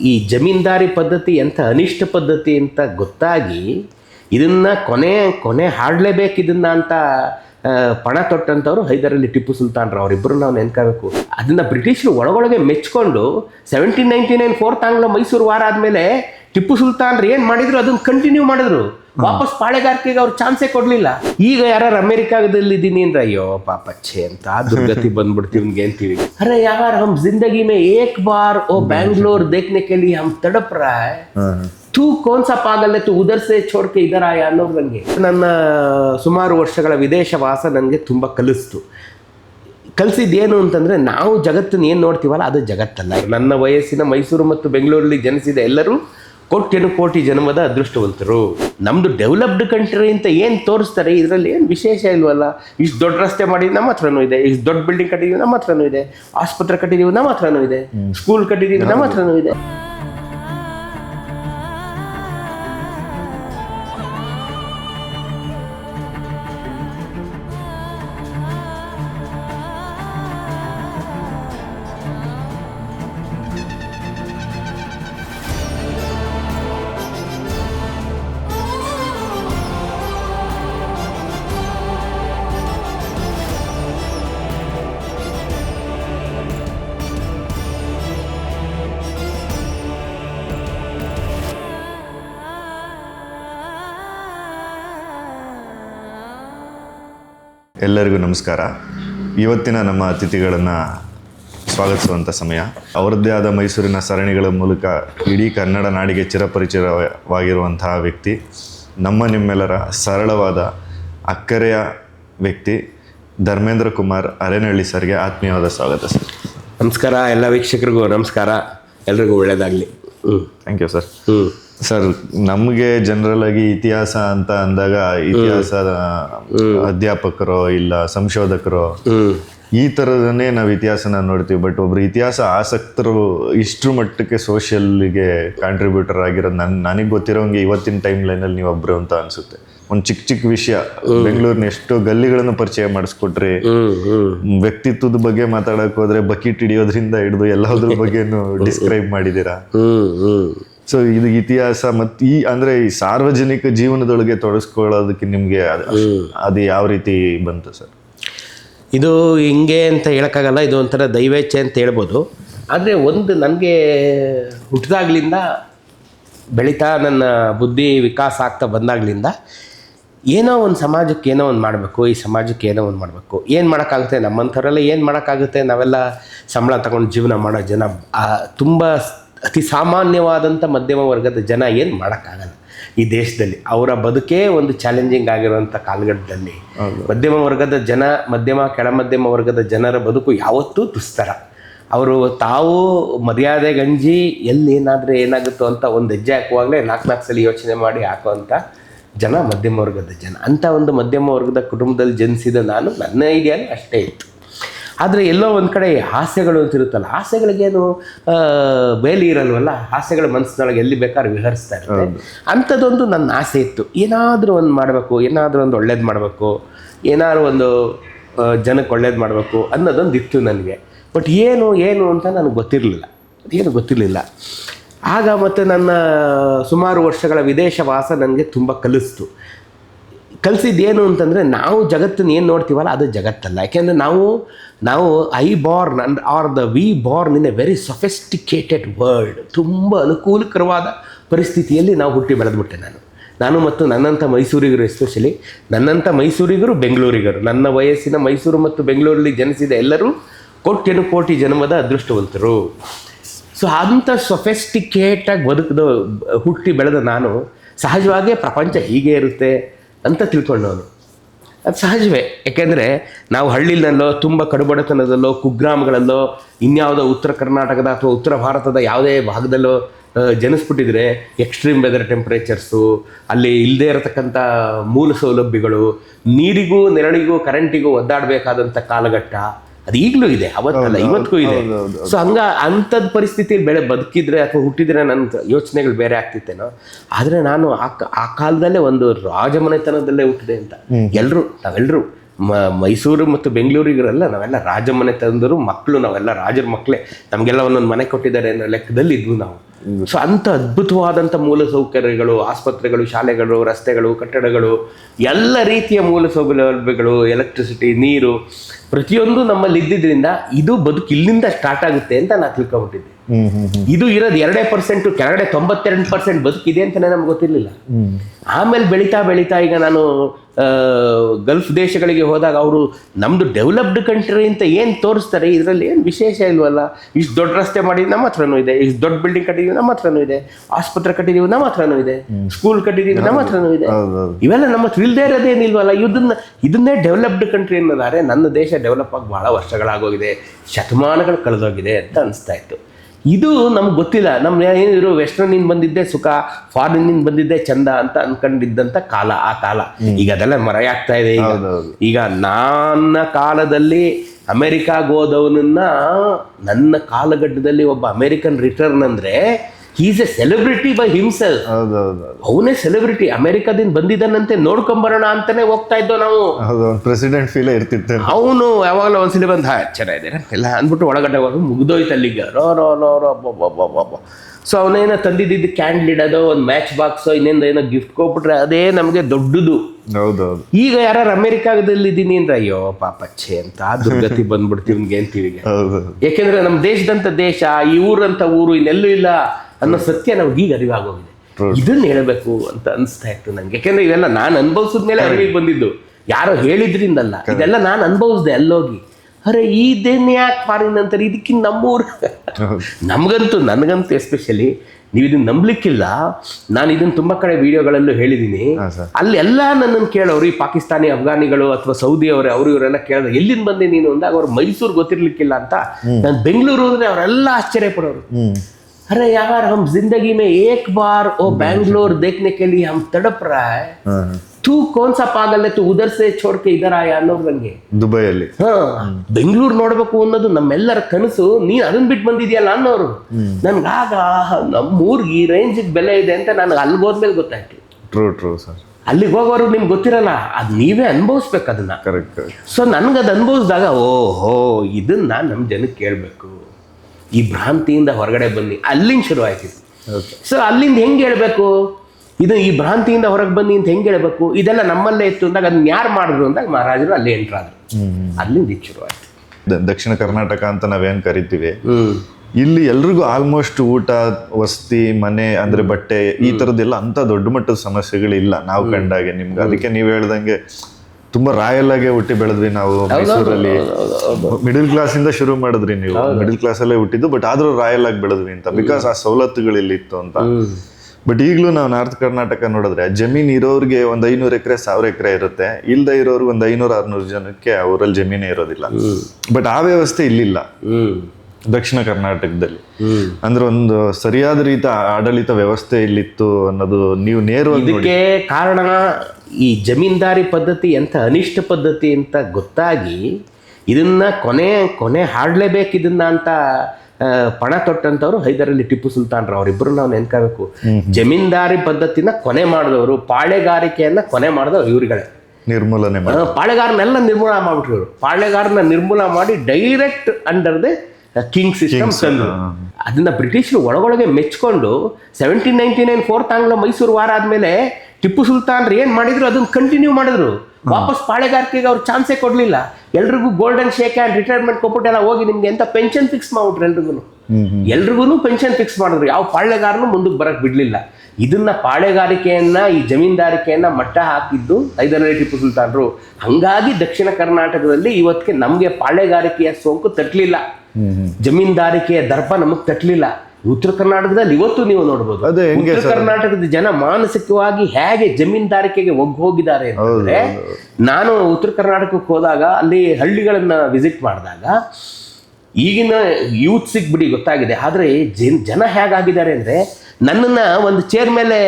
ಈ ಜಮೀನ್ದಾರಿ ಪದ್ಧತಿ ಎಂಥ ಅನಿಷ್ಟ ಪದ್ಧತಿ ಅಂತ ಗೊತ್ತಾಗಿ ಇದನ್ನು ಕೊನೆ ಕೊನೆ ಹಾಡಲೇಬೇಕು ಇದನ್ನು ಅಂತ ಪಣ ತೊಟ್ಟಂಥವ್ರು ಹೈದರಲ್ಲಿ ಟಿಪ್ಪು ಸುಲ್ತಾನ್ರು. ಅವರಿಬ್ಬರು ನಾವು ನೆನ್ಕೋಬೇಕು. ಅದನ್ನು ಬ್ರಿಟಿಷರು ಒಳಗೊಳಗೆ ಮೆಚ್ಕೊಂಡು ಸೆವೆಂಟೀನ್ ನೈನ್ಟಿ ನೈನ್ ಫೋರ್ತ್ ಆಂಗ್ಲ ಮೈಸೂರು ವಾರ ಆದಮೇಲೆ ಟಿಪ್ಪು ಸುಲ್ತಾನ್ರು ಏನು ಮಾಡಿದ್ರು? ಅದನ್ನು ಕಂಟಿನ್ಯೂ ಮಾಡಿದ್ರು. ವಾಪಸ್ ಪಾಳೆಗಾರಿಕೆಗೆ ಅವ್ರು ಚಾನ್ಸೇ ಕೊಡ್ಲಿಲ್ಲ. ಈಗ ಯಾರು ಅಮೆರಿಕಾದಲ್ಲಿ ಇದ್ದೀನಿ ಅಂದ್ರೆ ಅಯ್ಯೋ ಛೇ ಅಂತ ದುರ್ಗತಿ ಬಂದ್ಬಿಡ್ತೀವಿ ನಿಮ್ಗೆ ಅಂತೀವಿ. ಅರೆ ಯಾರು ಹಮ್ ಜಿಂದಗಿ ಮೇ ಏಕ್ ಬಾರ್ ಓ ಬ್ಯಾಂಗ್ಳೂರ್ ದೇಖ್ನೆ ಕೇಳಿ ಹಮ್ ತಡಪ್ ರಾಯ್ ತೂ ಕೋನ್ಸ ಪಾಗಲ್ಲೇ ತು ಉದರ್ಸೆ ಚೋಡ್ಕೆ ಇದರಾಯ ಅನ್ನೋದು ನನಗೆ ನನ್ನ ಸುಮಾರು ವರ್ಷಗಳ ವಿದೇಶ ವಾಸ ನನಗೆ ತುಂಬ ಕಲಿಸ್ತು. ಕಲಿಸಿದ್ದೇನು ಅಂತಂದರೆ ನಾವು ಜಗತ್ತನ್ನು ಏನು ನೋಡ್ತೀವಲ್ಲ ಅದು ಜಗತ್ತಲ್ಲ. ನನ್ನ ವಯಸ್ಸಿನ ಮೈಸೂರು ಮತ್ತು ಬೆಂಗಳೂರಲ್ಲಿ ಜನಿಸಿದ ಎಲ್ಲರೂ ಕೋಟ್ಯನು ಕೋಟಿ ಜನ್ಮದ ಅದೃಷ್ಟವಂತರು. ನಮ್ದು ಡೆವಲಪ್ಡ್ ಕಂಟ್ರಿ ಅಂತ ಏನು ತೋರಿಸ್ತಾರೆ ಇದರಲ್ಲಿ ಏನು ವಿಶೇಷ ಇಲ್ವಲ್ಲ? ಇಷ್ಟು ದೊಡ್ಡ ರಸ್ತೆ ಮಾಡಿ ನಮ್ಮ ಹತ್ರನೂ ಇದೆ ಇಷ್ಟು ದೊಡ್ಡ ಬಿಲ್ಡಿಂಗ್ ಕಟ್ಟಿದೀವಿ ನಮ್ಮ ಹತ್ರನೂ ಇದೆ ಆಸ್ಪತ್ರೆ ಕಟ್ಟಿದೀವಿ ನಮ್ಮ ಹತ್ರನೂ ಇದೆ ಸ್ಕೂಲ್ ಕಟ್ಟಿದೀವಿ ನಮ್ಮ ಹತ್ರನೂ ಇದೆ. ಎಲ್ಲರಿಗೂ ನಮಸ್ಕಾರ. ಇವತ್ತಿನ ನಮ್ಮ ಅತಿಥಿಗಳನ್ನು ಸ್ವಾಗತಿಸುವಂಥ ಸಮಯ. ಅವರದ್ದೇ ಆದ ಮೈಸೂರಿನ ಸರಣಿಗಳ ಮೂಲಕ ಇಡೀ ಕನ್ನಡ ನಾಡಿಗೆ ಚಿರಪರಿಚಿತವಾಗಿರುವಂತಹ ವ್ಯಕ್ತಿ ನಮ್ಮ ನಿಮ್ಮೆಲ್ಲರ ಸರಳವಾದ ಅಕ್ಕರೆಯ ವ್ಯಕ್ತಿ ಧರ್ಮೇಂದ್ರ ಕುಮಾರ್ ಅರೇನಹಳ್ಳಿ ಸರ್ಗೆ ಆತ್ಮೀಯವಾದ ಸ್ವಾಗತ ಸರ್. ನಮಸ್ಕಾರ ಎಲ್ಲ ವೀಕ್ಷಕರಿಗೂ ನಮಸ್ಕಾರ. ಎಲ್ರಿಗೂ ಒಳ್ಳೆಯದಾಗಲಿ ಹ್ಞೂ ಥ್ಯಾಂಕ್ ಯು ಸರ್ ಹ್ಞೂ ಸರ್ ನಮಗೆ ಜನರಲ್ ಆಗಿ ಇತಿಹಾಸ ಅಂತ ಅಂದಾಗ ಇತಿಹಾಸದ ಅಧ್ಯಾಪಕರು ಇಲ್ಲ ಸಂಶೋಧಕರು ಈ ಥರದನ್ನೇ ನಾವು ಇತಿಹಾಸನ ನೋಡ್ತೀವಿ. ಬಟ್ ಒಬ್ರು ಇತಿಹಾಸ ಆಸಕ್ತರು ಇಷ್ಟ್ರ ಮಟ್ಟಕ್ಕೆ ಸೋಷಿಯಲ್ಗೆ ಕಾಂಟ್ರಿಬ್ಯೂಟರ್ ಆಗಿರೋದು ನನ್ ನನಗೆ ಗೊತ್ತಿರೋಂಗೆ ಇವತ್ತಿನ ಟೈಮ್ ಲೈನಲ್ಲಿ ನೀವು ಒಬ್ರು ಅಂತ ಅನ್ಸುತ್ತೆ. ಒಂದು ಚಿಕ್ಕ ಚಿಕ್ಕ ವಿಷಯ. ಬೆಂಗಳೂರಿನ ಎಷ್ಟು ಗಲ್ಲಿಗಳನ್ನು ಪರಿಚಯ ಮಾಡಿಸ್ಕೊಟ್ರಿ ವ್ಯಕ್ತಿತ್ವದ ಬಗ್ಗೆ ಮಾತಾಡಕ್ ಹೋದ್ರೆ ಬಕೆಟ್ ಹಿಡಿಯೋದ್ರಿಂದ ಹಿಡಿದು ಎಲ್ಲದ್ರ ಬಗ್ಗೆನೂ ಡಿಸ್ಕ್ರೈಬ್ ಮಾಡಿದ್ದೀರಾ? ಹ್ಞೂ ಸೊ ಇದು ಇತಿಹಾಸ ಮತ್ತು ಈ ಅಂದ್ರೆ ಈ ಸಾರ್ವಜನಿಕ ಜೀವನದೊಳಗೆ ತೊಡಗಿಸ್ಕೊಳ್ಳೋದಕ್ಕೆ ನಿಮಗೆ ಅದು ಯಾವ ರೀತಿ ಬಂತು ಸರ್? ಇದು ಹಿಂಗೆ ಅಂತ ಹೇಳೋಕ್ಕಾಗಲ್ಲ ಇದು ಒಂಥರ ದೈವೇಚ್ಛೆ ಅಂತ ಹೇಳ್ಬೋದು. ಆದರೆ ಒಂದು ನನಗೆ ಹುಟ್ಟಿದಾಗ್ಲಿಂದ ಬೆಳೀತಾ ನನ್ನ ಬುದ್ಧಿ ವಿಕಾಸ ಆಗ್ತಾ ಬಂದಾಗ್ಲಿಂದ ಏನೋ ಒಂದು ಸಮಾಜಕ್ಕೆ ಏನೋ ಒಂದು ಮಾಡಬೇಕು ಈ ಸಮಾಜಕ್ಕೆ ಏನೋ ಒಂದು ಮಾಡಬೇಕು. ಏನು ಮಾಡೋಕ್ಕಾಗುತ್ತೆ? ನಮ್ಮಂಥವರೆಲ್ಲ ಏನು ಮಾಡೋಕ್ಕಾಗುತ್ತೆ? ನಾವೆಲ್ಲ ಸಂಬಳ ತಗೊಂಡು ಜೀವನ ಮಾಡೋ ಜನ ತುಂಬ ಅತಿ ಸಾಮಾನ್ಯವಾದಂಥ ಮಧ್ಯಮ ವರ್ಗದ ಜನ ಏನು ಮಾಡೋಕ್ಕಾಗಲ್ಲ. ಈ ದೇಶದಲ್ಲಿ ಅವರ ಬದುಕೇ ಒಂದು ಚಾಲೆಂಜಿಂಗ್ ಆಗಿರುವಂಥ ಕಾಲಘಟ್ಟದಲ್ಲಿ ಮಧ್ಯಮ ವರ್ಗದ ಜನ ಮಧ್ಯಮ ಕೆಳ ಮಧ್ಯಮ ವರ್ಗದ ಜನರ ಬದುಕು ಯಾವತ್ತೂ ದುಸ್ತರ. ಅವರು ತಾವು ಮರ್ಯಾದೆ ಗಂಜಿ ಎಲ್ಲಿ ಏನಾದರೂ ಏನಾಗುತ್ತೋ ಅಂತ ಒಂದು ಹೆಜ್ಜೆ ಹಾಕುವಾಗಲೇ ನಾಲ್ಕು ನಾಲ್ಕು ಸಲ ಯೋಚನೆ ಮಾಡಿ ಹಾಕುವಂಥ ಜನ ಮಧ್ಯಮ ವರ್ಗದ ಜನ. ಅಂಥ ಒಂದು ಮಧ್ಯಮ ವರ್ಗದ ಕುಟುಂಬದಲ್ಲಿ ಜನಿಸಿದ ನಾನು ನನ್ನ ಐಡಿಯಾನು ಅಷ್ಟೇ ಇತ್ತು. ಆದರೆ ಎಲ್ಲೋ ಒಂದು ಕಡೆ ಹಾಸ್ಯಗಳು ಅಂತ ಇರುತ್ತಲ್ಲ ಹಾಸ್ಯಗಳಿಗೇನು ಬಯಲಿ ಬೇಲಿ ಇರಲ್ವಲ್ಲ? ಹಾಸ್ಯಗಳ ಮನಸ್ಸಿನೊಳಗೆ ಎಲ್ಲಿ ಬೇಕಾದ್ರೂ ವಿಹರಿಸ್ತಾ ಇರುತ್ತೆ. ಅಂಥದ್ದೊಂದು ನನ್ನ ಆಸೆ ಇತ್ತು. ಏನಾದರೂ ಒಂದು ಮಾಡಬೇಕು ಏನಾದರೂ ಒಂದು ಒಳ್ಳೇದು ಮಾಡಬೇಕು ಏನಾದರೂ ಒಂದು ಜನಕ್ಕೆ ಒಳ್ಳೇದು ಮಾಡಬೇಕು ಅನ್ನೋದೊಂದು ಇತ್ತು ನನಗೆ. ಬಟ್ ಏನು ಏನು ಅಂತ ನನಗೆ ಗೊತ್ತಿರಲಿಲ್ಲ. ಏನು ಗೊತ್ತಿರಲಿಲ್ಲ. ಆಗ ಮತ್ತು ನನ್ನ ಸುಮಾರು ವರ್ಷಗಳ ವಿದೇಶ ವಾಸ ನನಗೆ ತುಂಬ ಕಲಿಸ್ತು. ಕಲಿಸಿದ್ದೇನು ಅಂತಂದರೆ ನಾವು ಜಗತ್ತನ್ನು ಏನು ನೋಡ್ತೀವಲ್ಲ ಅದು ಜಗತ್ತಲ್ಲ. ಯಾಕೆಂದರೆ ನಾವು ನಾವು I born and are the we born in a very sophisticated world ತುಂಬ ಅನುಕೂಲಕರವಾದ ಪರಿಸ್ಥಿತಿಯಲ್ಲಿ ನಾವು ಹುಟ್ಟಿ ಬೆಳೆದ್ಬಿಟ್ಟೆ ನಾನು. ನಾನು ಮತ್ತು ನನ್ನಂಥ ಮೈಸೂರಿಗರು ಎಸ್ಪೆಷಲಿ ನನ್ನಂಥ ಮೈಸೂರಿಗರು ಬೆಂಗಳೂರಿಗರು. ನನ್ನ ವಯಸ್ಸಿನ ಮೈಸೂರು ಮತ್ತು ಬೆಂಗಳೂರಲ್ಲಿ ಜನಿಸಿದ ಎಲ್ಲರೂ ಕೋಟ್ಯನು ಕೋಟಿ ಜನ್ಮದ ಅದೃಷ್ಟವಂತರು. ಸೊ ಅಂಥ ಸೊಫೆಸ್ಟಿಕೇಟಾಗಿ ಬದುಕಿದ, ಹುಟ್ಟಿ ಬೆಳೆದ ನಾನು, ಸಹಜವಾಗಿಯೇ ಪ್ರಪಂಚ ಹೀಗೆ ಇರುತ್ತೆ. ಅಂತ ತಿಳ್ಕೊಂಡವನು ಅದು ಸಹಜವೇ. ಯಾಕೆಂದರೆ ನಾವು ಹಳ್ಳಿಲಲ್ಲೋ ತುಂಬ ಕಡುಬಡತನದಲ್ಲೋ, ಕುಗ್ರಾಮಗಳಲ್ಲೋ, ಇನ್ಯಾವುದೋ ಉತ್ತರ ಕರ್ನಾಟಕದ ಅಥವಾ ಉತ್ತರ ಭಾರತದ ಯಾವುದೇ ಭಾಗದಲ್ಲೋ ಜನಿಸ್ಬಿಟ್ಟಿದ್ರೆ ಎಕ್ಸ್ಟ್ರೀಮ್ ವೆದರ್ ಟೆಂಪ್ರೇಚರ್ಸು ಅಲ್ಲಿ ಇಲ್ಲದೇ ಇರತಕ್ಕಂಥ ಮೂಲ ಸೌಲಭ್ಯಗಳು, ನೀರಿಗೂ ನೆರಳಿಗೂ ಕರೆಂಟಿಗೂ ಒದ್ದಾಡಬೇಕಾದಂಥ ಕಾಲಘಟ್ಟ ಅದು ಈಗಲೂ ಇದೆ ಅವತ್ತಲ್ಲ ಇವತ್ತಿಗೂ ಇದೆ. ಸೊ ಹಂಗ ಅಂಥದ್ದು ಪರಿಸ್ಥಿತಿಯಲ್ಲಿ ಬೆಳೆ ಬದುಕಿದ್ರೆ ಅಥವಾ ಹುಟ್ಟಿದ್ರೆ ನನ್ನ ಯೋಚನೆಗಳು ಬೇರೆ ಆಗ್ತಿತ್ತೇನೋ ಆದರೆ ನಾನು ಆ ಆ ಕಾಲದಲ್ಲೇ ಒಂದು ರಾಜಮನೆತನದಲ್ಲೇ ಹುಟ್ಟಿದೆ ಅಂತ. ಎಲ್ಲರೂ ನಾವೆಲ್ಲರೂ ಮೈಸೂರು ಮತ್ತು ಬೆಂಗಳೂರಿಗರೆಲ್ಲ ನಾವೆಲ್ಲ ರಾಜಮನೆತನದರು ಮಕ್ಕಳು ನಾವೆಲ್ಲ ರಾಜರ ಮಕ್ಕಳೇ ನಮಗೆಲ್ಲ ಒಂದೊಂದು ಮನೆ ಕೊಟ್ಟಿದ್ದಾರೆ ಅನ್ನೋ ಲೆಕ್ಕದಲ್ಲಿ ಇದ್ವು ನಾವು. ಸೊ ಅಂಥ ಅದ್ಭುತವಾದಂಥ ಮೂಲಸೌಕರ್ಯಗಳು ಆಸ್ಪತ್ರೆಗಳು ಶಾಲೆಗಳು ರಸ್ತೆಗಳು ಕಟ್ಟಡಗಳು ಎಲ್ಲ ರೀತಿಯ ಮೂಲ ಸೌಲಭ್ಯಗಳು ಎಲೆಕ್ಟ್ರಿಸಿಟಿ ನೀರು ಪ್ರತಿಯೊಂದು ನಮ್ಮಲ್ಲಿ ಇದ್ದಿದ್ರಿಂದ ಇದು ಬದುಕು ಇಲ್ಲಿಂದ ಸ್ಟಾರ್ಟ್ ಆಗುತ್ತೆ ಅಂತ ನಾನು ತಿಳ್ಕೊಂಬಿಟ್ಟಿದ್ದೆ. ಇದು ಇರೋದು ಎರಡೇ ಪರ್ಸೆಂಟ್ ಕೆಳಗಡೆ ತೊಂಬತ್ತೆರಡು ಪರ್ಸೆಂಟ್ ಬದುಕಿದೆ ಅಂತಾನೆ ನಮ್ಗೆ ಗೊತ್ತಿರಲಿಲ್ಲ. ಆಮೇಲೆ ಬೆಳೀತಾ ಬೆಳೀತಾ ಈಗ ನಾನು ಗಲ್ಫ್ ದೇಶಗಳಿಗೆ ಹೋದಾಗ ಅವರು ನಮ್ದು ಡೆವಲಪ್ಡ್ ಕಂಟ್ರಿ ಅಂತ ಏನು ತೋರಿಸ್ತಾರೆ? ಇದರಲ್ಲಿ ಏನು ವಿಶೇಷ ಇಲ್ವಲ್ಲ? ಇಷ್ಟು ದೊಡ್ಡ ರಸ್ತೆ ಮಾಡಿ ನಮ್ಮ ಹತ್ರನೂ ಇದೆ ಇಷ್ಟು ದೊಡ್ಡ ಬಿಲ್ಡಿಂಗ್ ಕಟ್ಟಿದೀವಿ ನಮ್ಮ ಹತ್ರನೂ ಇದೆ. ಆಸ್ಪತ್ರೆ ಕಟ್ಟಿದೀವಿ ನಮ್ಮ ಹತ್ರನೂ ಇದೆ. ಸ್ಕೂಲ್ ಕಟ್ಟಿದೀವಿ ನಮ್ಮ ಹತ್ರನೂ ಇದೆ. ಇವೆಲ್ಲ ನಮ್ಮ ತಿಳಿದೇ ಇರೋದೇನಿಲ್ವಲ್ಲ ಇದನ್ನ ಇದನ್ನೇ ಡೆವಲಪ್ಡ್ ಕಂಟ್ರಿ ಅನ್ನೋದಾದ್ರೆ ನನ್ನ ದೇಶ ಡೆವಲಪ್ ಆಗಿ ಬಹಳ ವರ್ಷಗಳಾಗೋಗಿದೆ. ಶತಮಾನಗಳು ಕಳೆದೋಗಿದೆ ಅಂತ ಅನಿಸ್ತಾ ಇತ್ತು. ಇದು ನಮ್ಗೆ ಗೊತ್ತಿಲ್ಲ. ನಮ್ಮ ಏನಿದ್ರು ವೆಸ್ಟರ್ನಿಂದ ಬಂದಿದ್ದೆ ಸುಖ ಫಾರಿನ್ನಿಂದ ಬಂದಿದ್ದೆ ಚಂದ ಅಂತ ಅನ್ಕೊಂಡಿದ್ದಂಥ ಕಾಲ ಆ ಕಾಲ. ಈಗ ಅದೆಲ್ಲ ಮರೆಯಾಗ್ತಾ ಇದೆ ಈಗ. ಈಗ ನನ್ನ ಕಾಲದಲ್ಲಿ ಅಮೆರಿಕಾಗೆ ಹೋದವನನ್ನ ನನ್ನ ಕಾಲಘಟ್ಟದಲ್ಲಿ ಒಬ್ಬ ಅಮೆರಿಕನ್ ರಿಟರ್ನ್ ಅಂದ್ರೆ is a celebrity by himself ಅವನೇ ಸೆಲೆಬ್ರಿಟಿ ಅಮೆರಿಕದಿಂದ ಬಂದಿದ್ದಾನಂತೆ ನೋಡ್ಕೊಂಬರೋಣ ಅಂತಾನೆ ಹೋಗ್ತಾ ಇದ್ದೋ ನಾವು. ಪ್ರೆಸಿಡೆಂಟ್ ಫೀಲೇ ಇರ್ತಿತ್ತು. ಅವನು ಯಾವಾಗಲೂ ಒಂದ್ಸಲಿ ಬಂದು ಹಾ ಚೆನ್ನಾಗಿದೆ ಎಲ್ಲ ಅಂದ್ಬಿಟ್ಟು ಒಳಗಡೆ ಹೋಗಿ ಮುಗ್ದೋಯ್ತು ಅಲ್ಲಿಗೆ row row row row so ಅವನೇನೋ ತಂದಿದ್ದು ಕ್ಯಾಂಡಲ್ ಇಡೋದು ಒಂದು ಮ್ಯಾಚ್ ಬಾಕ್ಸ್ ಇನ್ನೊಂದು ಏನೋ ಗಿಫ್ಟ್ ಕೊಟ್ಬಿಟ್ರೆ ಅದೇ ನಮಗೆ ದೊಡ್ಡದು. ಹೌದೌದು. ಈಗ ಯಾರು ಅಮೆರಿಕಾದಲ್ಲಿ ಇದ್ದೀನಿ ಅಂದ್ರೆ ಅಯ್ಯೋ ಪಾಪಚ್ಚೆ ಅಂತ ದುರ್ಗತಿ ಬಂದ್ಬಿಡ್ತೀವಿ ನಿಮ್ಗೆ ಅಂತೀವಿ. ಯಾಕೆಂದ್ರೆ ನಮ್ಮ ದೇಶದಂತ ದೇಶ ಈ ಊರಂತ ಊರು ಇನ್ನೆಲ್ಲೂ ಇಲ್ಲ ಅನ್ನೋ ಸತ್ಯ ನಮ್ಗೆ ಈಗ ಅರಿವಾಗೋಗಿದೆ ಇದನ್ನ ಹೇಳಬೇಕು ಅಂತ ಅನಿಸ್ತಾ ಇತ್ತು ನಂಗೆ. ಯಾಕೆಂದ್ರೆ ಇವೆಲ್ಲ ನಾನು ಅನುಭವಿಸಿದ್ಮೇಲೆ ಅರಿವಿಗೆ ಬಂದಿದ್ದು. ಯಾರೋ ಹೇಳಿದ್ರಿಂದಲ್ಲ ಇದೆಲ್ಲ ನಾನು ಅನುಭವಿಸ್ದೆ ಅಲ್ಲೋಗಿ. ಅರೆ ಇದೇನು ಯಾಕೆ ಫಾರಿನ್ ಅಂತಾರೆ ಇದಕ್ಕಿನ್ ನಮ್ಮೂರು. ನಮಗಂತೂ ನನಗಂತೂ ಎಸ್ಪೆಷಲಿ ನೀವು ಇದನ್ನ ನಂಬಲಿಕ್ಕಿಲ್ಲ. ನಾನು ಇದನ್ನ ತುಂಬಾ ಕಡೆ ವಿಡಿಯೋಗಳಲ್ಲೂ ಹೇಳಿದ್ದೀನಿ ಅಲ್ಲೆಲ್ಲ ನನ್ನನ್ನು ಕೇಳೋರು ಈ ಪಾಕಿಸ್ತಾನಿ ಅಫ್ಘಾನಿಗಳು ಅಥವಾ ಸೌದಿ ಅವರೇ ಅವರು ಇವರೆಲ್ಲ ಕೇಳೋರು ಎಲ್ಲಿಂದ ಬಂದೆ ನೀನು ಅಂದಾಗ ಅವ್ರು ಮೈಸೂರು ಗೊತ್ತಿರ್ಲಿಕ್ಕಿಲ್ಲ ಅಂತ. ನಾನು ಬೆಂಗಳೂರು ಅಂದ್ರೆ ಅವರೆಲ್ಲ ಆಶ್ಚರ್ಯ ಪಡೋರು. ಅರೆ ಯಾವ ಹಮ್ ಜಿಂದಗಿ ಮೇ ಏಕ್ ಬಾರ್ ಓ ಬ್ಯಾಂಗ್ಳೂರ್ ದೇಖ್ನೆ ಕೇಳಿ ಹಮ್ ತಡಪ್ರಾಯ್. ತೂ ಕೋನ್ ಸಾ ಪಾಗಲ್ಲೆ ತೂ ಉದರ್ಸಿ ಚೋಡ್ಕೆ ಇದರ ಅನ್ನೋದಂಗೆ ನನಗೆ ದುಬೈಯಲ್ಲಿ. ಹ. ಬೆಂಗಳೂರು ನೋಡಬೇಕು ಅನ್ನೋದು ನಮ್ಮೆಲ್ಲರ ಕನಸು ನೀನು ಅದನ್ನ ಬಿಟ್ಟು ಬಂದಿದ್ಯಲ್ಲ ಅನ್ನೋರು. ನನ್ಗಾಗ ನಮ್ಮೂರ್ ಈ ರೇಂಜಿಗೆ ಬೆಲೆ ಇದೆ ಅಂತ ನನಗೆ ಅಲ್ಲಿಗೆ ಹೋದ್ಮೇಲೆ ಗೊತ್ತಾಯ್ತು. ಟ್ರೂ ಟ್ರೂ ಸರ್ ಅಲ್ಲಿಗೆ ಹೋಗೋರು ನಿಮ್ಗೆ ಗೊತ್ತಿರಲ್ಲ ಅದು ನೀವೇ ಅನುಭವಿಸ್ಬೇಕು ಅದನ್ನ. ಕರೆಕ್ಟ್ ಸೊ ಅದು ಅನುಭವಿಸಿದಾಗ ಓಹೋ ಇದನ್ನ ನಮ್ಮ ಜನಕ್ಕೆ ಕೇಳಬೇಕು. ಈ ಭ್ರಾಂತಿಯಿಂದ ಹೊರಗಡೆ ಬನ್ನಿ. ಅಲ್ಲಿಂದ ಶುರು ಆಯ್ತು ಸೊ ಅಲ್ಲಿಂದ ಹೆಂಗೆ ಹೇಳಬೇಕು? ಇದು ಈ ಭ್ರಾಂತಿಯಿಂದ ಹೊರಗೆ ಬನ್ನಿ ಅಂತ ಹೆಂಗೆ ಹೇಳ್ಬೇಕು? ಇದೆಲ್ಲ ನಮ್ಮಲ್ಲೇ ಇತ್ತು ಅಂದಾಗ ಅದನ್ನ ಯಾರು ಮಾಡಿದ್ರು ಅಂದಾಗ ಮಹಾರಾಜರು ಅಲ್ಲಿ ಎಂಟ್ರ್ ಆದ್ರು ಅಲ್ಲಿಂದ ಶುರು ಆಯ್ತು ದಕ್ಷಿಣ ಕರ್ನಾಟಕ ಅಂತ ನಾವೇನು ಕರಿತೀವಿ? ಇಲ್ಲಿ ಎಲ್ರಿಗೂ ಆಲ್ಮೋಸ್ಟ್ ಊಟ ವಸತಿ ಮನೆ ಅಂದ್ರೆ ಬಟ್ಟೆ ಈ ತರದ್ದೆಲ್ಲ ಅಂತ ದೊಡ್ಡ ಮಟ್ಟದ ಸಮಸ್ಯೆಗಳಿಲ್ಲ ನಾವು ಕಂಡಾಗೆ ನಿಮ್ಗೆ. ಅದಕ್ಕೆ ನೀವು ಹೇಳ್ದಂಗೆ ತುಂಬಾ ರಾಯಲ್ ಆಗಿ ಹುಟ್ಟಿ ಬೆಳೆದ್ವಿ ನಾವು ಮೈಸೂರಲ್ಲಿ. ಮಿಡಿಲ್ ಕ್ಲಾಸ್ ಇಂದ ಶುರು ಮಾಡಿದ್ರಿ ನೀವು. ಮಿಡಿಲ್ ಕ್ಲಾಸ್ ಅಲ್ಲೇ ಹುಟ್ಟಿದ್ದು ಬಟ್ ಆದ್ರೂ ರಾಯಲ್ ಆಗಿ ಬೆಳೆದ್ವಿ ಅಂತ. ಬಿಕಾಸ್ ಆ ಸವಲತ್ತುಗಳು ಇಲ್ಲಿ ಇತ್ತು ಅಂತ ಬಟ್ ಈಗಲೂ ನಾವು ನಾರ್ತ್ ಕರ್ನಾಟಕ ನೋಡಿದ್ರೆ ಜಮೀನ್ ಇರೋರಿಗೆ ಒಂದು ಐನೂರು ಎಕರೆ ಸಾವಿರ ಎಕರೆ ಇರುತ್ತೆ. ಇಲ್ಲದೆ ಇರೋರ್ಗೆ ಒಂದು ಐನೂರು ಆರ್ನೂರು ಜನಕ್ಕೆ ಅವರಲ್ಲಿ ಜಮೀನೇ ಇರೋದಿಲ್ಲ. ಬಟ್ ಆ ವ್ಯವಸ್ಥೆ ಇಲ್ಲಿಲ್ಲ. ದಕ್ಷಿಣ ಕರ್ನಾಟಕದಲ್ಲಿ. ಅಂದ್ರೆ ಒಂದು ಸರಿಯಾದ ರೀತಿ ಆಡಳಿತ ವ್ಯವಸ್ಥೆ ಇಲ್ಲಿತ್ತು ಅನ್ನೋದು ನೀವು ನೇರವಾಗಿ ಕಾರಣ ಈ ಜಮೀನ್ದಾರಿ ಪದ್ಧತಿ ಎಂಥ ಅನಿಷ್ಟ ಪದ್ಧತಿ ಅಂತ ಗೊತ್ತಾಗಿ ಇದನ್ನ ಕೊನೆ ಕೊನೆ ಹಾಡ್ಲೇಬೇಕು ಇದನ್ನ ಅಂತ ಪಣ ತೊಟ್ಟಂತವ್ರು ಹೈದರಲ್ಲಿ ಟಿಪ್ಪು ಸುಲ್ತಾನ್ರು. ಅವರಿಬ್ಬರು ನಾವು ನೆನ್ಕೋಬೇಕು. ಜಮೀನ್ದಾರಿ ಪದ್ಧತಿನ ಕೊನೆ ಮಾಡಿದವರು ಪಾಳೆಗಾರಿಕೆಯನ್ನ ಕೊನೆ ಮಾಡಿದವರು ಇವ್ರುಗಳೇ. ನಿರ್ಮೂಲನೆ ಪಾಳೆಗಾರನೆಲ್ಲ ನಿರ್ಮೂಲ ಮಾಡ್ಬಿಟ್ರು ಇವರು. ಪಾಳೆಗಾರನ ನಿರ್ಮೂಲ ಮಾಡಿ direct under the king system ತಂದು ಅದನ್ನ ಬ್ರಿಟಿಷರು ಒಳಗೊಳಗೆ ಮೆಚ್ಕೊಂಡು ಸೆವೆಂಟೀನ್ ನೈನ್ಟಿ ನೈನ್ ಫೋರ್ತ್ ಆಂಗ್ಲ ಮೈಸೂರು ವಾರ ಆದ್ಮೇಲೆ ಟಿಪ್ಪು ಸುಲ್ತಾನ್ರು ಏನ್ ಮಾಡಿದ್ರು ಅದನ್ನ ಕಂಟಿನ್ಯೂ ಮಾಡಿದ್ರು. ವಾಪಸ್ ಪಾಳೆಗಾರಿಕೆಗೆ ಅವ್ರು ಚಾನ್ಸೇ ಕೊಡ್ಲಿಲ್ಲ. ಎಲ್ರಿಗೂ ಗೋಲ್ಡನ್ ಶೇಕ್ ಆ್ಯಂಡ್ ರಿಟೈರ್ಮೆಂಟ್ ಕೊಟ್ಬಿಟ್ಟೆಲ್ಲ ಹೋಗಿ ನಿಮ್ಗೆ ಎಂತ ಪೆನ್ಷನ್ ಫಿಕ್ಸ್ ಮಾಡ್ಬಿಟ್ರು ಎಲ್ರಿಗೂ ಎಲ್ರಿಗೂ ಪೆನ್ಷನ್ ಫಿಕ್ಸ್ ಮಾಡಿದ್ರು. ಯಾವ ಪಾಳೆಗಾರನು ಮುಂದಕ್ಕೆ ಬರಕ್ಕೆ ಬಿಡ್ಲಿಲ್ಲ. ಇದನ್ನ ಪಾಳೆಗಾರಿಕೆಯನ್ನ ಈ ಜಮೀನ್ದಾರಿಕೆಯನ್ನ ಮಟ್ಟ ಹಾಕಿದ್ದು ಐದನೇ ಟಿಪ್ಪು ಸುಲ್ತಾನರು. ಹಂಗಾಗಿ ದಕ್ಷಿಣ ಕರ್ನಾಟಕದಲ್ಲಿ ಇವತ್ತಿಗೆ ನಮಗೆ ಪಾಳೆಗಾರಿಕೆಯ ಸೋಂಕು ತಟ್ಟಲಿಲ್ಲ ಜಮೀನ್ದಾರಿಕೆಯ ದರ್ಪ ನಮಗೆ ತಟ್ಟಲಿಲ್ಲ ಉತ್ತರ ಕರ್ನಾಟಕದಲ್ಲಿ ಇವತ್ತು ನೀವು ಅದೇ ಹೆಂಗೆ ಉತ್ತರ ಕರ್ನಾಟಕದ ಜನ ಮಾನಸಿಕವಾಗಿ ಹೇಗೆ ಜಮೀನ್ದಾರಿಕೆಗೆ ಒಗ್ಗಿ ಹೋಗಿದ್ದಾರೆ ಅಂತಂದ್ರೆ ನಾನು ಉತ್ತರ ಕರ್ನಾಟಕಕ್ಕೆ ಹೋದಾಗ ಅಲ್ಲಿ ಹಳ್ಳಿಗಳನ್ನ ವಿಸಿಟ್ ಮಾಡಿದಾಗ ಈಗಿನ ಯೂತ್ಸಿಗೆ ಬಿಡಿ ಗೊತ್ತಾಗಿದೆ. ಆದರೆ ಜನ ಜನ ಹೇಗಾಗಿದ್ದಾರೆ ಅಂದ್ರೆ ನನ್ನನ್ನ ಒಂದು ಚೇರ್ ಮೇಲೆ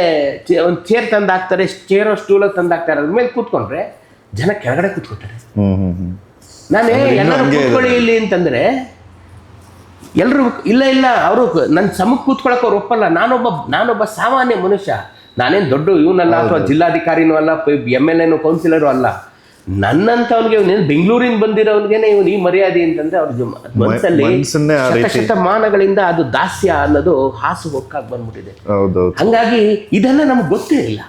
ಒಂದು ಚೇರ್ ತಂದಾಕ್ತಾರೆ ಚೇರ್ ಸ್ಟೂಲ ತಂದು ಅದ್ರ ಮೇಲೆ ಕೂತ್ಕೊಂಡ್ರೆ ಜನ ಕೆಳಗಡೆ ಕೂತ್ಕೊತಾರೆ. ನಾನೇ ಎಲ್ಲರೂ ಕೂತ್ಕೊಳ್ಳಿ ಇಲ್ಲಿ ಅಂತಂದ್ರೆ ಎಲ್ಲರೂ ಇಲ್ಲ ಇಲ್ಲ ಅವರು ನನ್ನ ಸಮಕ್ಕೆ ಕೂತ್ಕೊಳಕ್ಕೆ ಅವ್ರು ಒಪ್ಪಲ್ಲ. ನಾನೊಬ್ಬ ನಾನೊಬ್ಬ ಸಾಮಾನ್ಯ ಮನುಷ್ಯ. ನಾನೇನು ದೊಡ್ಡ ಇವನಲ್ಲ ಅಥವಾ ಜಿಲ್ಲಾಧಿಕಾರಿನೂ ಅಲ್ಲ ಎಂ ಎಲ್ ಎನು ಕೌನ್ಸಿಲರು ಅಲ್ಲ. ನನ್ನಂತವನಿಗೆ ಇವನೇನು ಬೆಂಗಳೂರಿಂದ ಬಂದಿರೋನ್ಗೆ ಇವನು ಈ ಮರ್ಯಾದೆ ಅಂತಂದ್ರೆ ಅವ್ರ ಮನಸ್ಸಲ್ಲಿ ಶತಮಾನಗಳಿಂದ ಅದು ದಾಸ್ಯ ಅನ್ನೋದು ಹಾಸು ಹೊಕ್ಕಾಗಿ ಬಂದ್ಬಿಟ್ಟಿದೆ ಹಂಗಾಗಿ ಇದೆಲ್ಲ ನಮ್ಗೆ ಗೊತ್ತೇ ಇಲ್ಲ.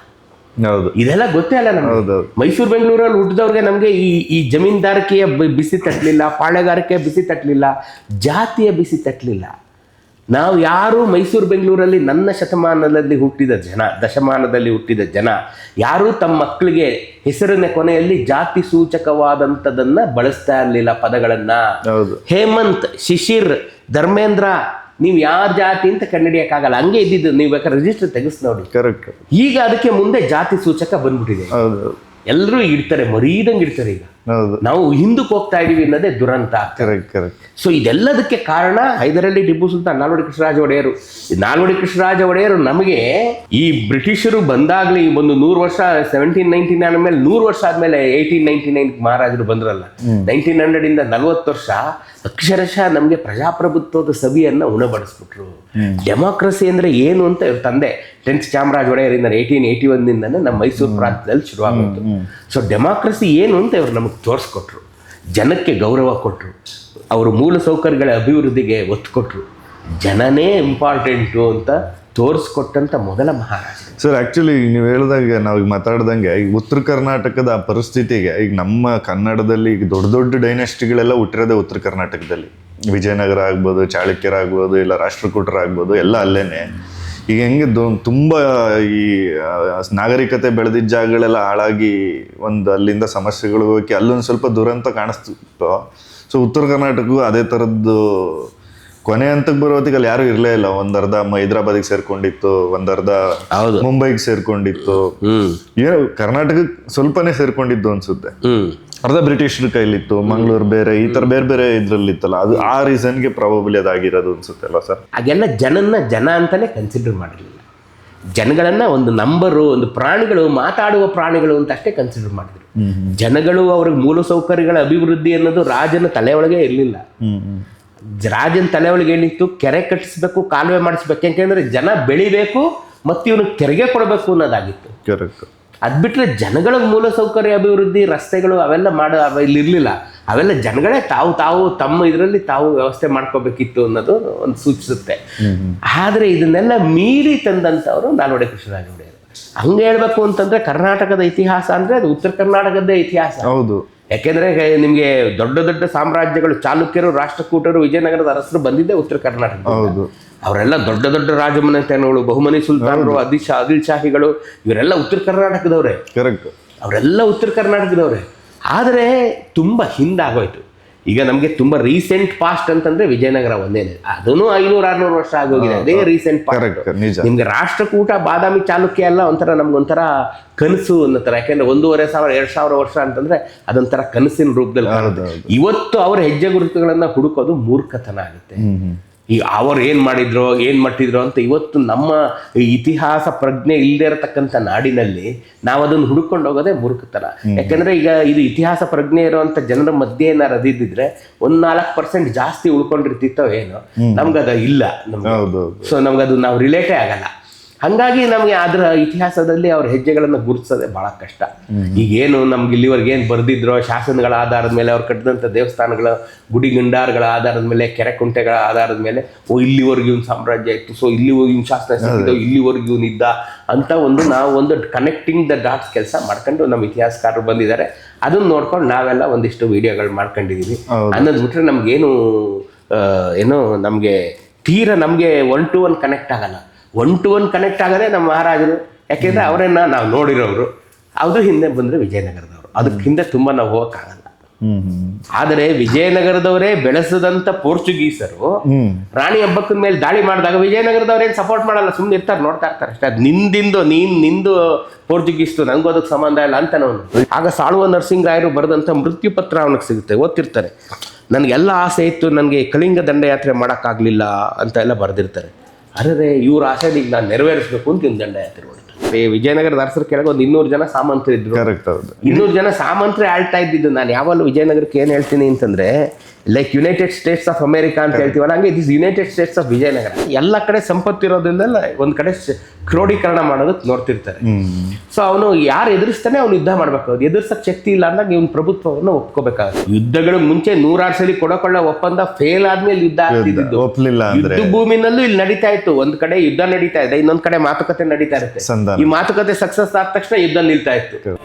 ಹೌದು. ಇದೆಲ್ಲ ಗೊತ್ತೇ ಅಲ್ಲ ನಮ್ಗೆ. ಮೈಸೂರು ಬೆಂಗಳೂರಲ್ಲಿ ಹುಟ್ಟಿದವ್ರಿಗೆ ನಮಗೆ ಈ ಈ ಜಮೀನ್ದಾರಿಕೆಯ ಬಿಸಿ ತಟ್ಟಲಿಲ್ಲ ಪಾಳೆಗಾರಿಕೆಯ ಬಿಸಿ ತಟ್ಟಲಿಲ್ಲ ಜಾತಿಯ ಬಿಸಿ ತಟ್ಟಲಿಲ್ಲ ನಾವು ಯಾರು ಮೈಸೂರು ಬೆಂಗಳೂರಲ್ಲಿ ನನ್ನ ಶತಮಾನದಲ್ಲಿ ಹುಟ್ಟಿದ ಜನ ದಶಮಾನದಲ್ಲಿ ಹುಟ್ಟಿದ ಜನ ಯಾರೂ ತಮ್ಮ ಮಕ್ಕಳಿಗೆ ಹೆಸರಿನ ಕೊನೆಯಲ್ಲಿ ಜಾತಿ ಸೂಚಕವಾದಂಥದನ್ನ ಬಳಸ್ತಾ ಇರಲಿಲ್ಲ ಪದಗಳನ್ನ. ಹೌದು. ಹೇಮಂತ್ ಶಿಶಿರ್ ಧರ್ಮೇಂದ್ರ ನೀವು ಯಾವ ಜಾತಿ ಅಂತ ಕಂಡುಹಿಡಿಯಕ್ಕಾಗಲ್ಲ ಹಂಗೆ ಇದ್ದಿದ್ದು ನೀವು ಬೇಕಾದ್ರೆ ರಿಜಿಸ್ಟರ್ ತೆಗೆಸ್ ನೋಡಿ. ಕರೆಕ್ಟ್ ಈಗ ಅದಕ್ಕೆ ಮುಂದೆ ಜಾತಿ ಸೂಚಕ ಬಂದ್ಬಿಟ್ಟಿದೆ. ಹೌದು. ಎಲ್ಲರೂ ಇಡ್ತಾರೆ ಮರೀದಂಗೆ ಇಡ್ತಾರೆ ಈಗ. ನಾವು ಹಿಂದಕ್ಕೆ ಹೋಗ್ತಾ ಇದೀವಿ ಅನ್ನೋದೇ ದುರಂತ. ಕರೆಕ್ಟ್ ಕರೆಕ್ಟ್ ಸೊ ಇದೆಲ್ಲದಕ್ಕೆ ಕಾರಣ ಹೈದರಲ್ಲಿ ಟಿಪ್ಪು ಸುಲ್ತಾನ್ ನಾಲ್ವಡಿ ಕೃಷ್ಣರಾಜ ಒಡೆಯರು. ನಾಲ್ವಡಿ ಕೃಷ್ಣರಾಜ ಒಡೆಯರು ನಮಗೆ ಈ ಬ್ರಿಟಿಷರು ಬಂದಾಗ್ಲೇ ಈ ಒಂದು ನೂರು ವರ್ಷ ಸೆವೆಂಟೀನ್ ನೈನ್ಟಿ ನೈನ್ ಮೇಲೆ ನೂರು ವರ್ಷ ಆದ್ಮೇಲೆ ಏಯ್ಟೀನ್ ನೈನ್ಟಿ ನೈನ್ ಮಹಾರಾಜರು ಬಂದ್ರಲ್ಲ. ನೈನ್ಟೀನ್ ಹಂಡ್ರೆಡ್ ಇಂದ ನಲ್ವತ್ತು ವರ್ಷ ಅಕ್ಷರಶಃ ನಮಗೆ ಪ್ರಜಾಪ್ರಭುತ್ವದ ಸವಿಯನ್ನ ಉಣಬಡಿಸ್ಬಿಟ್ರು. ಡೆಮಾಕ್ರಸಿ ಅಂದ್ರೆ ಏನು ಅಂತ ಇವ್ರ ತಂದೆ ಟೆಂತ್ ಚಾಮರಾಜ ಒಡೆಯರಿಂದ ಏಯ್ಟೀನ್ ಏಯ್ಟಿ ಒನ್ನಿಂದನೇ ನಮ್ಮ ಮೈಸೂರು ಪ್ರಾಂತ್ಯದಲ್ಲಿ ಶುರುವಾಗಿತ್ತು ಸೊ ಡೆಮಾಕ್ರಸಿ ಏನು ಅಂತ ಇವ್ರು ನಮಗೆ ತೋರಿಸ್ಕೊಟ್ರು. ಜನಕ್ಕೆ ಗೌರವ ಕೊಟ್ಟರು ಅವರು ಮೂಲ ಸೌಕರ್ಯಗಳ ಅಭಿವೃದ್ಧಿಗೆ ಒತ್ತು ಕೊಟ್ಟರು ಜನನೇ ಇಂಪಾರ್ಟೆಂಟು ಅಂತ ತೋರಿಸ್ಕೊಟ್ಟಂತ ಮೊದಲ ಮಹಾರಾಜ. ಸರ್ ಆ್ಯಕ್ಚುಲಿ ನೀವು ಹೇಳಿದಾಗ ನಾವು ಈಗ ಮಾತಾಡ್ದಂಗೆ, ಈಗ ಉತ್ತರ ಕರ್ನಾಟಕದ ಆ ಪರಿಸ್ಥಿತಿಗೆ, ಈಗ ನಮ್ಮ ಕನ್ನಡದಲ್ಲಿ ಈಗ ದೊಡ್ಡ ದೊಡ್ಡ ಡೈನೆಸ್ಟಿಗಳೆಲ್ಲ ಹುಟ್ಟಿರೋದೇ ಉತ್ತರ ಕರ್ನಾಟಕದಲ್ಲಿ. ವಿಜಯನಗರ ಆಗ್ಬೋದು ಚಾಳುಕ್ಯರಾಗ್ಬೋದು ಇಲ್ಲ ರಾಷ್ಟ್ರಕೂಟರ ಆಗ್ಬೋದು, ಎಲ್ಲ ಅಲ್ಲೇ ಈಗ ಹೆಂಗೆ ದೊ- ತುಂಬ ಈ ನಾಗರಿಕತೆ ಬೆಳೆದಿದ್ದ ಜಾಗಗಳೆಲ್ಲ ಹಾಳಾಗಿ ಒಂದು ಅಲ್ಲಿಂದ ಸಮಸ್ಯೆಗಳು ಹೋಗಿ ಅಲ್ಲೊಂದು ಸ್ವಲ್ಪ ದುರಂತ ಕಾಣಿಸ್ತಿತ್ತು ಸೊ ಉತ್ತರ ಕರ್ನಾಟಕಕ್ಕೂ ಅದೇ ಥರದ್ದು ಕೊನೆ ಹಂತಕ್ಕೆ ಬರೋ ಹೊತ್ತಿಗೆ ಅಲ್ಲಿ ಯಾರು ಇರಲೇ ಇಲ್ಲ. ಒಂದರ್ಧ ಹೈದ್ರಾಬಾದಿಗೆ ಸೇರ್ಕೊಂಡಿತ್ತು ಒಂದರ್ಧ ಹೌದು. ಮುಂಬೈಗೆ ಸೇರ್ಕೊಂಡಿತ್ತು. ಏನು ಕರ್ನಾಟಕಕ್ಕೆ ಸ್ವಲ್ಪನೇ ಸೇರ್ಕೊಂಡಿದ್ದು ಅನ್ಸುತ್ತೆ. ಹ್ಮ್. ಅರ್ಧ ಬ್ರಿಟಿಷರ ಕೈಲಿತ್ತು ಮಂಗಳೂರು ಬೇರೆ ಈ ತರ ಬೇರೆ ಬೇರೆ ಇದ್ರಲ್ಲಿತ್ತಲ್ಲ ಅದು ಆ ರೀಸನ್ಗೆ ಪ್ರಾಬಬ್ಲಿ ಅದಾಗಿರೋದು ಅನ್ಸುತ್ತೆ ಅಲ್ವಾ ಸರ್? ಹಾಗೆಲ್ಲ ಜನನ್ನ ಜನ ಅಂತಾನೆ ಕನ್ಸಿಡರ್ ಮಾಡಿರಲಿಲ್ಲ. ಜನಗಳನ್ನ ಒಂದು ನಂಬರು ಒಂದು ಪ್ರಾಣಿಗಳು ಮಾತಾಡುವ ಪ್ರಾಣಿಗಳು ಅಂತ ಅಷ್ಟೇ ಕನ್ಸಿಡರ್ ಮಾಡಿದ್ರು. ಜನಗಳು ಅವ್ರಿಗೆ ಮೂಲಸೌಕರ್ಯಗಳ ಅಭಿವೃದ್ಧಿ ಅನ್ನೋದು ರಾಜನ ತಲೆ ಒಳಗೆ ಇರಲಿಲ್ಲ. ರಾಜನ ತಲೆ ಒಳಗೆ ಏನಿತ್ತು? ಕೆರೆ ಕಟ್ಟಿಸ್ಬೇಕು ಕಾಲುವೆ ಮಾಡಿಸ್ಬೇಕು. ಯಾಕೆಂದ್ರೆ ಜನ ಬೆಳಿಬೇಕು ಮತ್ತು ಇವನು ತೆರಿಗೆ ಕೊಡಬೇಕು ಅನ್ನೋದಾಗಿತ್ತು. ಕರೆಕ್ಟ್ ಅದ್ ಬಿಟ್ರೆ ಜನಗಳ ಮೂಲಸೌಕರ್ಯ ಅಭಿವೃದ್ಧಿ ರಸ್ತೆಗಳು ಅವೆಲ್ಲ ಮಾಡೋ ಇಲ್ಲಿ ಇರಲಿಲ್ಲ. ಅವೆಲ್ಲ ಜನಗಳೇ ತಾವು ತಾವು ತಮ್ಮ ಇದರಲ್ಲಿ ತಾವು ವ್ಯವಸ್ಥೆ ಮಾಡ್ಕೋಬೇಕಿತ್ತು ಅನ್ನೋದು ಒಂದು ಸೂಚಿಸುತ್ತೆ. ಆದರೆ ಇದನ್ನೆಲ್ಲ ಮೀರಿ ತಂದಂಥವ್ರು ನಾಲ್ವಡೆ ಕೃಷ್ಣರಾಜ ಒಡೆಯರು. ಹಂಗೆ ಹೇಳಬೇಕು ಅಂತಂದ್ರೆ ಕರ್ನಾಟಕದ ಇತಿಹಾಸ ಅಂದರೆ ಅದು ಉತ್ತರ ಕರ್ನಾಟಕದ ಇತಿಹಾಸ. ಹೌದು. ಯಾಕೆಂದ್ರೆ ನಿಮಗೆ ದೊಡ್ಡ ದೊಡ್ಡ ಸಾಮ್ರಾಜ್ಯಗಳು ಚಾಲುಕ್ಯರು ರಾಷ್ಟ್ರಕೂಟರು ವಿಜಯನಗರದ ಅರಸರು ಬಂದಿದ್ದೆ ಉತ್ತರ ಕರ್ನಾಟಕ ಹೌದು. ಅವರೆಲ್ಲ ದೊಡ್ಡ ದೊಡ್ಡ ರಾಜಮನೆತನಗಳು ಬಹುಮನಿ ಸುಲ್ತಾನರು ಅದಿಲ್ ಶಾ ಆದಿಲ್ ಶಾಹಿಗಳು ಇವರೆಲ್ಲ ಉತ್ತರ ಕರ್ನಾಟಕದವರೇ. ಕರೆಕ್ಟ್ ಅವರೆಲ್ಲ ಉತ್ತರ ಕರ್ನಾಟಕದವರೇ. ಆದರೆ ತುಂಬ ಹಿಂದಾಗೋಯ್ತು. ಈಗ ನಮಗೆ ತುಂಬ ರೀಸೆಂಟ್ ಪಾಸ್ಟ್ ಅಂತಂದ್ರೆ ವಿಜಯನಗರ ಒಂದೇನೆ. ಅದನ್ನು ಐನೂರ ಆರ್ನೂರು ವರ್ಷ ಆಗೋಗಿದೆ ಅದೇ ರೀಸೆಂಟ್ ಪಾಸ್ಟ್ ನಿಮ್ಗೆ ರಾಷ್ಟ್ರಕೂಟ ಬಾದಾಮಿ ಚಾಲುಕ್ಯ ಎಲ್ಲ ಒಂಥರ ನಮ್ಗೊಂಥರ ಕನಸು ಅನ್ನೋ ಯಾಕಂದ್ರೆ ಯಾಕೆಂದ್ರೆ ಒಂದೂವರೆ ಸಾವಿರ ಎರಡು ಸಾವಿರ ವರ್ಷ ಅಂತಂದ್ರೆ ಅದೊಂಥರ ಕನಸಿನ ರೂಪದಲ್ಲಿ ಇವತ್ತು ಅವರ ಹೆಜ್ಜೆ ಗುರುತುಗಳನ್ನ ಹುಡುಕೋದು ಮೂರ್ಖತನ ಆಗುತ್ತೆ. ಈ ಅವರು ಏನು ಮಾಡಿದ್ರು ಏನು ಮಟ್ಟಿದ್ರು ಅಂತ ಇವತ್ತು ನಮ್ಮ ಇತಿಹಾಸ ಪ್ರಜ್ಞೆ ಇಲ್ಲದೆ ಇರತಕ್ಕಂಥ ನಾಡಿನಲ್ಲಿ ನಾವು ಅದನ್ನು ಹುಡುಕೊಂಡು ಹೋಗೋದೇ ಮೂರ್ಖತನ. ಯಾಕಂದ್ರೆ ಈಗ ಇದು ಇತಿಹಾಸ ಪ್ರಜ್ಞೆ ಇರುವಂತ ಜನರ ಮಧ್ಯೆ ಏನಾರು ಅದಿದ್ದಿದ್ರೆ ಒಂದ್ ನಾಲ್ಕು ಪರ್ಸೆಂಟ್ ಜಾಸ್ತಿ ಉಳ್ಕೊಂಡಿರ್ತಿತ್ತೋ ಏನೋ ಅದು ಇಲ್ಲ ಸೊ ನಮ್ಗದು ನಾವು ರಿಲೇಟೇ ಆಗಲ್ಲ. ಹಂಗಾಗಿ ನಮಗೆ ಅದರ ಇತಿಹಾಸದಲ್ಲಿ ಅವ್ರ ಹೆಜ್ಜೆಗಳನ್ನು ಗುರುತಿಸೋದೇ ಬಹಳ ಕಷ್ಟ. ಈಗೇನು ನಮ್ಗೆ ಇಲ್ಲಿವರೆಗೆ ಏನು ಬರೆದಿದ್ರೋ ಶಾಸನಗಳ ಆಧಾರದ ಮೇಲೆ ಅವ್ರು ಕಟ್ಟಿದಂಥ ದೇವಸ್ಥಾನಗಳ ಗುಡಿ ಗಂಡಾರಗಳ ಆಧಾರದ ಮೇಲೆ ಕೆರೆ ಕುಂಟೆಗಳ ಆಧಾರದ ಮೇಲೆ ಓ ಇಲ್ಲಿವರೆಗೆ ಇವ್ನ ಸಾಮ್ರಾಜ್ಯ ಇತ್ತು ಸೊ ಇಲ್ಲಿವರೆಗೆ ಇವ್ನ ಶಾಸನ ಸಿಕ್ಕಿದ್ದು ಇಲ್ಲಿವರೆಗೆ ಇವನಿದ್ದ ಇದ್ದ ಅಂತ ಒಂದು ನಾವು ಒಂದು ಕನೆಕ್ಟಿಂಗ್ ದ ಡಾಟ್ಸ್ ಕೆಲಸ ಮಾಡ್ಕೊಂಡು ನಮ್ಮ ಇತಿಹಾಸಕಾರರು ಬಂದಿದ್ದಾರೆ. ಅದನ್ನ ನೋಡ್ಕೊಂಡು ನಾವೆಲ್ಲ ಒಂದಿಷ್ಟು ವಿಡಿಯೋಗಳು ಮಾಡ್ಕೊಂಡಿದ್ದೀವಿ ಅನ್ನೋದು ಬಿಟ್ರೆ ನಮ್ಗೇನು ಏನು ಏನೋ ನಮಗೆ ತೀರ ನಮಗೆ ಒನ್ ಟು ಒನ್ ಕನೆಕ್ಟ್ ಆಗಲ್ಲ. ಒನ್ ಟು ಒನ್ ಕನೆಕ್ಟ್ ಆಗೋದೇ ನಮ್ಮ ಮಹಾರಾಜರು. ಯಾಕೆಂದರೆ ಅವರನ್ನ ನಾವು ನೋಡಿರೋರು. ಅದು ಹಿಂದೆ ಬಂದರೆ ವಿಜಯನಗರದವರು. ಅದಕ್ಕೆ ಹಿಂದೆ ತುಂಬಾ ನಾವು ಹೋಗೋಕ್ಕಾಗಲ್ಲ. ಆದರೆ ವಿಜಯನಗರದವರೇ ಬೆಳೆಸದಂತ ಪೋರ್ಚುಗೀಸರು ರಾಣಿ ಹಬ್ಬಕ್ಕನ ಮೇಲೆ ದಾಳಿ ಮಾಡಿದಾಗ ವಿಜಯನಗರದವ್ರೇನು ಸಪೋರ್ಟ್ ಮಾಡಲ್ಲ ಸುಮ್ಮನೆ ಇರ್ತಾರೆ ನೋಡ್ತಾ ಇರ್ತಾರೆ ಅಷ್ಟೇ. ಅದು ನಿಂದಿಂದು ನೀನ್ ನಿಂದು ಪೋರ್ಚುಗೀಸ್ದು ನಂಗೂ ಅದಕ್ಕೆ ಸಂಬಂಧ ಇಲ್ಲ ಅಂತ ನಾವು ಆಗ ಸಾಳುವ ನರಸಿಂಗರಾಯರು ಬರೆದಂಥ ಮೃತ್ಯು ಪತ್ರ ಅವನಿಗೆ ಸಿಗುತ್ತೆ ಓದ್ತಿರ್ತಾರೆ. ನನಗೆಲ್ಲ ಆಸೆ ಇತ್ತು ನನಗೆ ಕಳಿಂಗ ದಂಡಯಾತ್ರೆ ಮಾಡೋಕ್ಕಾಗಲಿಲ್ಲ ಅಂತ ಎಲ್ಲ ಬರೆದಿರ್ತಾರೆ. ಅರೆ ಇವ್ರ ಆಸೆ ಈಗ ನಾನು ನೆರವೇರಿಸಬೇಕು ಅಂತ ಇನ್ ದಂಡ ಈ ವಿಜಯನಗರದ ಅರಸರ ಕೆಳಗೆ ಒಂದು ಇನ್ನೂರು ಜನ ಸಾಮಂತರು ಇದ್ರು ಕರೆಕ್ಟ್ ಹೌದು. ಇನ್ನೂರು ಜನ ಸಾಮಂತರೇ ಆಳ್ತಾ ಇದ್ದಿದ್ದು. ನಾನು ಯಾವಾಗಲೂ ವಿಜಯನಗರಕ್ಕೆ ಏನು ಹೇಳ್ತೀನಿ ಅಂತಂದ್ರೆ like United States of America ಅಂತ ಹೇಳ್ತೀವಲ್ಲ ಹಂಗೆ is United States of Vijayanagara. ಎಲ್ಲ ಕಡೆ ಸಂಪತ್ತು ಇರೋದ್ರಿಂದ ಒಂದ್ ಕಡೆ ಕ್ರೋಢೀಕರಣ ಮಾಡೋದಕ್ಕೆ ನೋಡ್ತಿರ್ತಾರೆ. ಸೊ ಅವನು ಯಾರು ಎದುರಿಸ್ತಾನೆ ಅವ್ನು ಯುದ್ಧ ಮಾಡ್ಬೇಕು. ಎದುರಿಸಕ್ ಶಕ್ತಿ ಇಲ್ಲ ಅಂದಾಗ ಇವ್ನ ಪ್ರಭುತ್ವವನ್ನು ಒಪ್ಕೋಬೇಕಾಗುತ್ತೆ. ಯುದ್ಧಗಳ ಮುಂಚೆ ನೂರಾರು ಸಲ ಕೊಡಕೊಳ್ಳ ಒಪ್ಪಂದ ಫೇಲ್ ಆದ್ಮೇಲೆ ಯುದ್ಧ ಆಗ್ತಿದ್ದು ಅಂದ್ರೆ. ಯುದ್ಧ ಭೂಮಿನಲ್ಲೂ ಇಲ್ಲಿ ನಡೀತಾ ಇತ್ತು. ಒಂದ್ ಕಡೆ ಯುದ್ಧ ನಡೀತಾ ಇದೆ ಇನ್ನೊಂದ್ ಕಡೆ ಮಾತುಕತೆ ನಡೀತಾ ಇರುತ್ತೆ. ಈ ಮಾತುಕತೆ ಸಕ್ಸಸ್ ಆದ ತಕ್ಷಣ ಯುದ್ಧ ನಿಲ್ತಾ ಇತ್ತು.